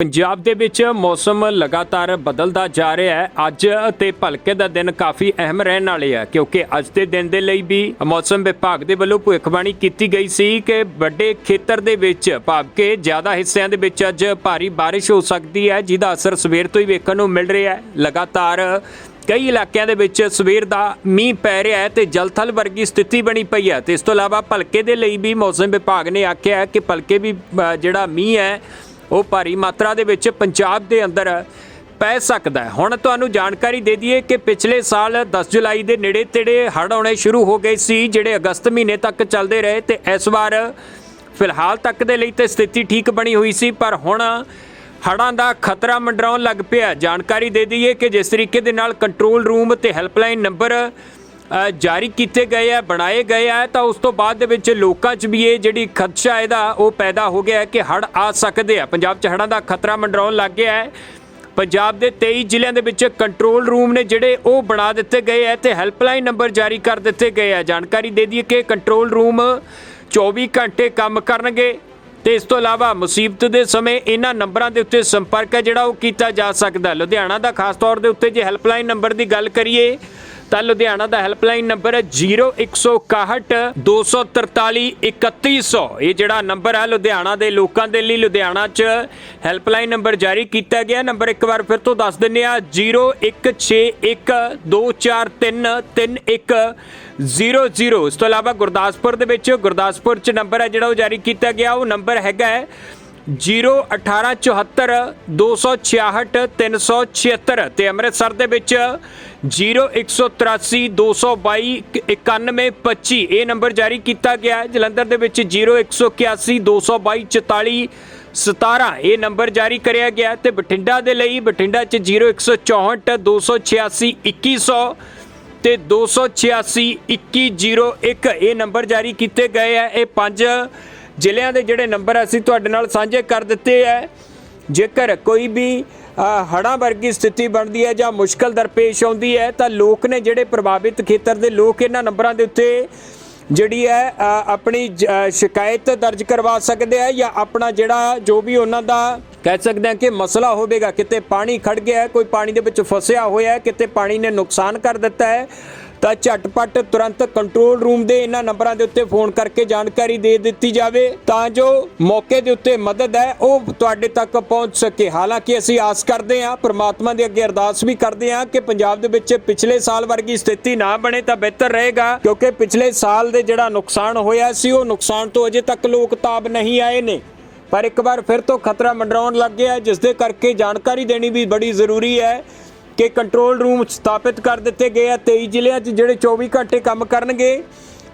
ਪੰਜਾਬ ਦੇ ਵਿੱਚ ਮੌਸਮ ਲਗਾਤਾਰ ਬਦਲਦਾ ਜਾ ਰਿਹਾ ਹੈ। ਅੱਜ ਅਤੇ ਭਲਕੇ ਦਾ ਦਿਨ ਕਾਫੀ ਅਹਿਮ ਰਹਿਣ ਵਾਲੇ ਆ, ਕਿਉਂਕਿ ਅੱਜ ਦੇ ਦਿਨ ਦੇ ਲਈ ਵੀ ਮੌਸਮ ਵਿਭਾਗ ਦੇ ਵੱਲੋਂ ਭਵਿੱਖਬਾਣੀ ਕੀਤੀ ਗਈ ਸੀ ਕਿ ਵੱਡੇ ਖੇਤਰ ਦੇ ਵਿੱਚ ਭਾਵ ਕਿ ਜ਼ਿਆਦਾ ਹਿੱਸਿਆਂ ਦੇ ਵਿੱਚ ਅੱਜ ਭਾਰੀ ਬਾਰਿਸ਼ ਹੋ ਸਕਦੀ ਹੈ, ਜਿਹਦਾ ਅਸਰ ਸਵੇਰ ਤੋਂ ਹੀ ਵੇਖਣ ਨੂੰ ਮਿਲ ਰਿਹਾ ਹੈ। ਲਗਾਤਾਰ ਕਈ ਇਲਾਕਿਆਂ ਦੇ ਵਿੱਚ ਸਵੇਰ ਦਾ ਮੀਂਹ ਪੈ ਰਿਹਾ ਹੈ ਤੇ ਜਲਥਲ ਵਰਗੀ ਸਥਿਤੀ ਬਣੀ ਪਈ ਹੈ। ਤੇ ਇਸ ਤੋਂ ਇਲਾਵਾ ਭਲਕੇ ਦੇ ਲਈ ਵੀ ਮੌਸਮ ਵਿਭਾਗ ਨੇ ਆਖਿਆ ਹੈ ਕਿ ਭਲਕੇ ਵੀ ਜਿਹੜਾ ਮੀਂਹ ਹੈ ਉਹ ਭਾਰੀ ਮਾਤਰਾ ਦੇ ਵਿੱਚ ਪੰਜਾਬ ਦੇ ਅੰਦਰ ਪੈ ਸਕਦਾ ਹੈ। ਹੁਣ ਤੁਹਾਨੂੰ ਜਾਣਕਾਰੀ ਦੇ ਦਈਏ ਕਿ ਪਿਛਲੇ ਸਾਲ 10 ਜੁਲਾਈ ਦੇ ਨੇੜੇ ਤੇੜੇ ਹੜ੍ਹ ਆਉਣੇ ਸ਼ੁਰੂ ਹੋ ਗਏ ਸੀ, ਜਿਹੜੇ ਅਗਸਤ ਮਹੀਨੇ ਤੱਕ ਚੱਲਦੇ ਰਹੇ ਤੇ ਇਸ ਵਾਰ ਫਿਲਹਾਲ ਤੱਕ ਦੇ ਲਈ ਤੇ ਸਥਿਤੀ ਠੀਕ ਬਣੀ ਹੋਈ ਸੀ, ਪਰ ਹੁਣ ਹੜ੍ਹਾਂ ਦਾ ਖਤਰਾ ਮੰਡਰਾਉਣ ਲੱਗ ਪਿਆ ਜਾਣਕਾਰੀ ਦੇ ਦਈਏ ਕਿ ਜਿਸ ਤਰੀਕੇ ਦੇ ਨਾਲ ਕੰਟਰੋਲ ਰੂਮ ਤੇ ਹੈਲਪਲਾਈਨ ਨੰਬਰ ਜਾਰੀ ਕੀਤੇ ਗਏ ਆ, ਬਣਾਏ ਗਏ ਆ, ਤਾਂ ਉਸ ਤੋਂ ਬਾਅਦ ਦੇ ਵਿੱਚ ਲੋਕਾਂ 'ਚ ਵੀ ਇਹ ਜਿਹੜੀ ਖਦਸ਼ਾ ਇਹਦਾ, ਉਹ ਪੈਦਾ ਹੋ ਗਿਆ ਹੈ ਕਿ ਹੜ੍ਹ ਆ ਸਕਦੇ ਆ। ਪੰਜਾਬ 'ਚ ਹੜ੍ਹਾਂ ਦਾ ਖਤਰਾ ਮੰਡਰਾਉਣ ਲੱਗ ਗਿਆ ਹੈ। ਪੰਜਾਬ ਦੇ 23 ਜ਼ਿਲ੍ਹਿਆਂ ਦੇ ਵਿੱਚ ਕੰਟਰੋਲ ਰੂਮ ਨੇ ਜਿਹੜੇ ਉਹ ਬਣਾ ਦਿੱਤੇ ਗਏ ਆ ਤੇ ਹੈਲਪਲਾਈਨ ਨੰਬਰ ਜਾਰੀ ਕਰ ਦਿੱਤੇ ਗਏ ਆ ਜਾਣਕਾਰੀ ਦੇ ਦਈਏ ਕਿ ਕੰਟਰੋਲ ਰੂਮ 24 ਘੰਟੇ ਕੰਮ ਕਰਨਗੇ ਤੇ ਇਸ ਤੋਂ ਇਲਾਵਾ ਮੁਸੀਬਤ ਦੇ ਸਮੇਂ ਇਹਨਾਂ ਨੰਬਰਾਂ ਦੇ ਉੱਤੇ ਸੰਪਰਕ ਹੈ ਜਿਹੜਾ ਉਹ ਕੀਤਾ ਜਾ ਸਕਦਾ ਲੁਧਿਆਣਾ ਦਾ ਖਾਸ ਤੌਰ ਦੇ ਉੱਤੇ ਜੇ ਹੈਲਪਲਾਈਨ ਨੰਬਰ ਦੀ ਗੱਲ ਕਰੀਏ ਤਾਂ ਲੁਧਿਆਣਾ ਦਾ ਹੈਲਪਲਾਈਨ ਨੰਬਰ ਹੈ 0161 243 3100 ਇਹ ਜਿਹੜਾ ਨੰਬਰ ਹੈ ਲੁਧਿਆਣਾ ਦੇ ਲੋਕਾਂ ਦੇ ਲਈ, ਲੁਧਿਆਣਾ 'ਚ ਹੈਲਪਲਾਈਨ ਨੰਬਰ ਜਾਰੀ ਕੀਤਾ ਗਿਆ। ਨੰਬਰ ਇੱਕ ਵਾਰ ਫਿਰ ਤੋਂ ਦੱਸ ਦਿੰਨੇ ਆ 0161233100 ਇਸ ਤੋਂ ਇਲਾਵਾ ਗੁਰਦਾਸਪੁਰ ਦੇ ਵਿੱਚ, ਗੁਰਦਾਸਪੁਰ 'ਚ ਨੰਬਰ ਹੈ ਜਿਹੜਾ ਉਹ ਜਾਰੀ ਕੀਤਾ ਗਿਆ। ਉਹ ਨੰਬਰ ਹੈਗਾ ਹੈ 01874 266 376 ਤੇ ਅੰਮ੍ਰਿਤਸਰ ਦੇ ਵਿੱਚ 0183 222 9125 ਇਹ ਨੰਬਰ ਜਾਰੀ ਕੀਤਾ ਗਿਆ ਹੈ। ਜਲੰਧਰ ਦੇ ਵਿੱਚ 0181 222 44 17 ਇਹ ਨੰਬਰ ਜਾਰੀ ਕਰਿਆ ਗਿਆ ਹੈ ਤੇ ਬਠਿੰਡਾ ਦੇ ਲਈ, ਬਠਿੰਡਾ 'ਚ 0164 286 2100 ਤੇ 286 2101 ਇਹ ਨੰਬਰ ਜਾਰੀ ਕੀਤੇ ਗਏ ਆ ਇਹ ਪੰਜ ਜ਼ਿਲ੍ਹਿਆਂ ਦੇ ਜਿਹੜੇ ਨੰਬਰ ਅਸੀਂ ਤੁਹਾਡੇ ਨਾਲ ਸਾਂਝੇ ਕਰ ਦਿੱਤੇ ਹੈ। ਜੇਕਰ ਕੋਈ ਵੀ ਅ, ਹੜ੍ਹਾਂ ਵਰਗੀ ਸਥਿਤੀ ਬਣਦੀ ਹੈ ਜਾਂ ਮੁਸ਼ਕਲ ਦਰਪੇਸ਼ ਆਉਂਦੀ ਹੈ ਤਾਂ ਲੋਕ ਨੇ ਜਿਹੜੇ ਪ੍ਰਭਾਵਿਤ ਖੇਤਰ ਦੇ ਲੋਕ ਇਹਨਾਂ ਨੰਬਰਾਂ ਦੇ ਉੱਤੇ ਜਿਹੜੀ ਹੈ ਆਪਣੀ ਜ- ਸ਼ਿਕਾਇਤ ਦਰਜ ਕਰਵਾ ਸਕਦੇ ਆ ਜਾਂ ਆਪਣਾ ਜਿਹੜਾ ਜੋ ਵੀ ਉਹਨਾਂ ਦਾ ਕਹਿ ਸਕਦੇ ਆ ਕਿ ਮਸਲਾ ਹੋਵੇਗਾ ਕਿਤੇ ਪਾਣੀ ਖੜ ਗਿਆ ਕੋਈ ਪਾਣੀ ਦੇ ਵਿੱਚ ਫਸਿਆ ਹੋਇਆ ਹੈ ਕਿਤੇ ਪਾਣੀ ਨੇ ਨੁਕਸਾਨ ਕਰ ਦਿੱਤਾ ਹੈ ਤਾਂ ਝਟਪਟ ਤੁਰੰਤ ਕੰਟਰੋਲ ਰੂਮ ਦੇ ਇਹਨਾਂ ਨੰਬਰਾਂ ਦੇ ਉੱਤੇ ਫੋਨ ਕਰਕੇ ਜਾਣਕਾਰੀ ਦੇ ਦਿੱਤੀ ਜਾਵੇ। ਤਾਂ ਜੋ ਮੌਕੇ ਦੇ ਉੱਤੇ ਮਦਦ ਹੈ, ਉਹ ਤੁਹਾਡੇ ਤੱਕ ਪਹੁੰਚ ਸਕੇ। ਹਾਲਾਂਕਿ ਅਸੀਂ ਆਸ ਕਰਦੇ ਹਾਂ, ਪ੍ਰਮਾਤਮਾ ਦੇ ਅੱਗੇ ਅਰਦਾਸ ਵੀ ਕਰਦੇ ਹਾਂ ਕਿ ਪੰਜਾਬ ਦੇ ਵਿੱਚ ਪਿਛਲੇ ਸਾਲ ਵਰਗੀ ਸਥਿਤੀ ਨਾ ਬਣੇ ਤਾਂ ਬਿਹਤਰ ਰਹੇਗਾ, ਕਿਉਂਕਿ ਪਿਛਲੇ ਸਾਲ ਦੇ ਜਿਹੜਾ ਨੁਕਸਾਨ ਹੋਇਆ ਸੀ, ਉਹ ਨੁਕਸਾਨ ਤੋਂ ਅਜੇ ਤੱਕ ਲੋਕ ਤਾਬ ਨਹੀਂ ਆਏ ਨੇ। ਪਰ ਇੱਕ ਵਾਰ ਫਿਰ ਤੋਂ ਖਤਰਾ ਮੰਡਰਾਉਣ ਲੱਗ ਗਿਆ ਜਿਸ ਦੇ ਕਰਕੇ ਜਾਣਕਾਰੀ ਦੇਣੀ ਵੀ ਬੜੀ ਜ਼ਰੂਰੀ ਹੈ। ਕਿ ਕੰਟਰੋਲ ਰੂਮ ਸਥਾਪਿਤ ਕਰ ਦਿੱਤੇ ਗਏ ਆ। 23 ਜ਼ਿਲ੍ਹਿਆਂ 'ਚ ਜਿਹੜੇ 24 ਘੰਟੇ ਕੰਮ ਕਰਨਗੇ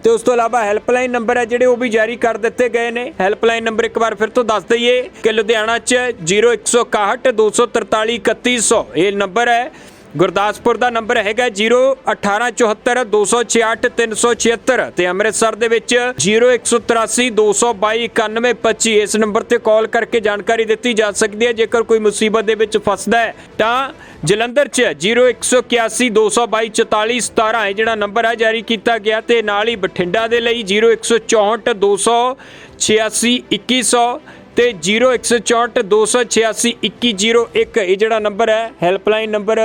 ਤੇ ਉਸ ਤੋਂ ਇਲਾਵਾ ਹੈਲਪਲਾਈਨ ਨੰਬਰ ਹੈ ਜਿਹੜੇ ਉਹ ਵੀ ਜਾਰੀ ਕਰ ਦਿੱਤੇ ਗਏ ਨੇ। ਹੈਲਪਲਾਈਨ ਨੰਬਰ ਇੱਕ ਵਾਰ ਫਿਰ ਤੋਂ ਦੱਸ ਦਈਏ ਕਿ ਲੁਧਿਆਣਾ 'ਚ 0161 243 3100 ਇਹ ਨੰਬਰ ਹੈ। ਗੁਰਦਾਸਪੁਰ ਦਾ ਨੰਬਰ ਹੈਗਾ 01874 266 376 ਤੇ ਅੰਮ੍ਰਿਤਸਰ ਦੇ ਵਿੱਚ 0183 222 9125 ਇਸ ਨੰਬਰ ਤੇ ਕਾਲ ਕਰਕੇ ਜਾਣਕਾਰੀ ਦਿੱਤੀ ਜਾ ਸਕਦੀ ਹੈ। ਜੇਕਰ ਕੋਈ ਮੁਸੀਬਤ ਦੇ ਵਿੱਚ ਫਸਦਾ ਹੈ, ਤਾਂ ਜਲੰਧਰ 'ਚ 0181 222 44 17 ਇਹ ਜਿਹੜਾ ਨੰਬਰ ਹੈ ਜਾਰੀ ਕੀਤਾ ਗਿਆ ਤੇ ਨਾਲ ਹੀ ਬਠਿੰਡਾ ਦੇ ਲਈ 0164 286 2100 ਤੇ 0164 286 2101 ਇਹ ਜਿਹੜਾ ਨੰਬਰ ਹੈ, ਹੈਲਪਲਾਈਨ ਨੰਬਰ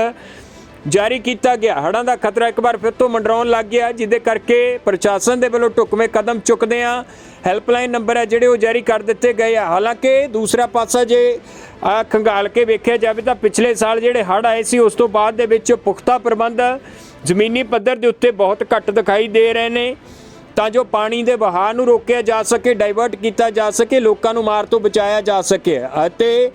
ਜਾਰੀ ਕੀਤਾ ਗਿਆ। ਹੜ੍ਹਾਂ ਦਾ ਖਤਰਾ ਇੱਕ ਵਾਰ ਫਿਰ ਤੋਂ ਮੰਡਰਾਉਣ ਲੱਗ ਗਿਆ, ਜਿਹਦੇ ਕਰਕੇ ਪ੍ਰਸ਼ਾਸਨ ਦੇ ਵੱਲੋਂ ਢੁਕਵੇਂ ਕਦਮ ਚੁੱਕਦੇ ਆ ਹੈਲਪਲਾਈਨ ਨੰਬਰ ਹੈ ਜਿਹੜੇ ਉਹ ਜਾਰੀ ਕਰ ਦਿੱਤੇ ਗਏ ਆ। ਹਾਲਾਂਕਿ ਦੂਸਰਾ ਪਾਸਾ ਜੇ ਆ ਖੰਗਾਲ ਕੇ ਵੇਖਿਆ ਜਾਵੇ ਤਾਂ ਪਿਛਲੇ ਸਾਲ ਜਿਹੜੇ ਹੜ੍ਹ ਆਏ ਸੀ, ਉਸ ਤੋਂ ਬਾਅਦ ਦੇ ਵਿੱਚ ਪੁਖਤਾ ਪ੍ਰਬੰਧ ਜ਼ਮੀਨੀ ਪੱਧਰ ਦੇ ਉੱਤੇ ਬਹੁਤ ਘੱਟ ਦਿਖਾਈ ਦੇ ਰਹੇ ਨੇ। ਤਾਂ ਜੋ ਪਾਣੀ ਦੇ ਵਹਾਅ ਨੂੰ ਰੋਕਿਆ ਜਾ ਸਕੇ ਡਾਈਵਰਟ ਕੀਤਾ ਜਾ ਸਕੇ, ਲੋਕਾਂ ਨੂੰ ਮਾਰ ਤੋਂ ਬਚਾਇਆ ਜਾ ਸਕੇ। ਅਤੇ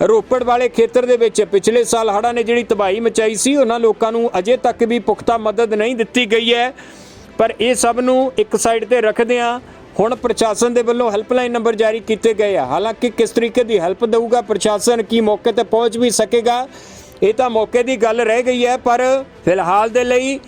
ਰੋਪੜ ਵਾਲੇ ਖੇਤਰ ਦੇ ਵਿੱਚ ਪਿਛਲੇ ਸਾਲ ਹੜ੍ਹਾਂ ਨੇ ਜਿਹੜੀ ਤਬਾਹੀ ਮਚਾਈ ਸੀ, ਉਹਨਾਂ ਲੋਕਾਂ ਨੂੰ ਅਜੇ ਤੱਕ ਵੀ ਪੁਖਤਾ ਮਦਦ ਨਹੀਂ ਦਿੱਤੀ ਗਈ ਹੈ। ਪਰ ਇਹ ਸਭ ਨੂੰ ਇੱਕ ਸਾਈਡ ਤੇ ਰੱਖਦੇ ਆ ਹੁਣ ਪ੍ਰਸ਼ਾਸਨ ਦੇ ਵੱਲੋਂ ਹੈਲਪਲਾਈਨ ਨੰਬਰ ਜਾਰੀ ਕੀਤੇ ਗਏ ਆ। ਹਾਲਾਂਕਿ ਕਿਸ ਤਰੀਕੇ ਦੀ ਹੈਲਪ ਦੇਊਗਾ, ਪ੍ਰਸ਼ਾਸਨ ਕੀ ਮੌਕੇ ਤੇ ਪਹੁੰਚ ਵੀ ਸਕੇਗਾ, ਇਹ ਤਾਂ ਮੌਕੇ ਦੀ ਗੱਲ ਰਹਿ ਗਈ ਹੈ, ਪਰ ਫਿਲਹਾਲ ਦੇ ਲਈ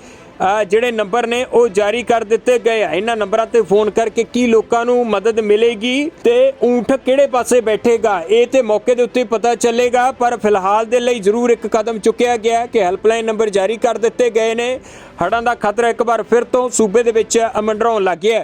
ਜਿਹੜੇ ਨੰਬਰ ਨੇ ਉਹ ਜਾਰੀ ਕਰ ਦਿੱਤੇ ਗਏ ਆ। ਇਹਨਾਂ ਨੰਬਰਾਂ ਤੇ ਫੋਨ ਕਰਕੇ ਕੀ ਲੋਕਾਂ ਨੂੰ ਮਦਦ ਮਿਲੇਗੀ ਤੇ ਊਂਠ ਕਿਹੜੇ ਪਾਸੇ ਬੈਠੇਗਾ, ਇਹ ਤੇ ਮੌਕੇ ਦੇ ਉੱਤੇ ਪਤਾ ਚੱਲੇਗਾ, ਪਰ ਫਿਲਹਾਲ ਦੇ ਲਈ ਜ਼ਰੂਰ ਇੱਕ ਕਦਮ ਚੁੱਕਿਆ ਗਿਆ ਕਿ ਹੈਲਪਲਾਈਨ ਨੰਬਰ ਜਾਰੀ ਕਰ ਦਿੱਤੇ ਗਏ ਨੇ। ਹੜ੍ਹਾਂ ਦਾ ਖਤਰਾ ਇੱਕ ਵਾਰ ਫਿਰ ਤੋਂ ਸੂਬੇ ਦੇ ਵਿੱਚ ਮੰਡਰਾਉਣ ਲੱਗ ਗਿਆ।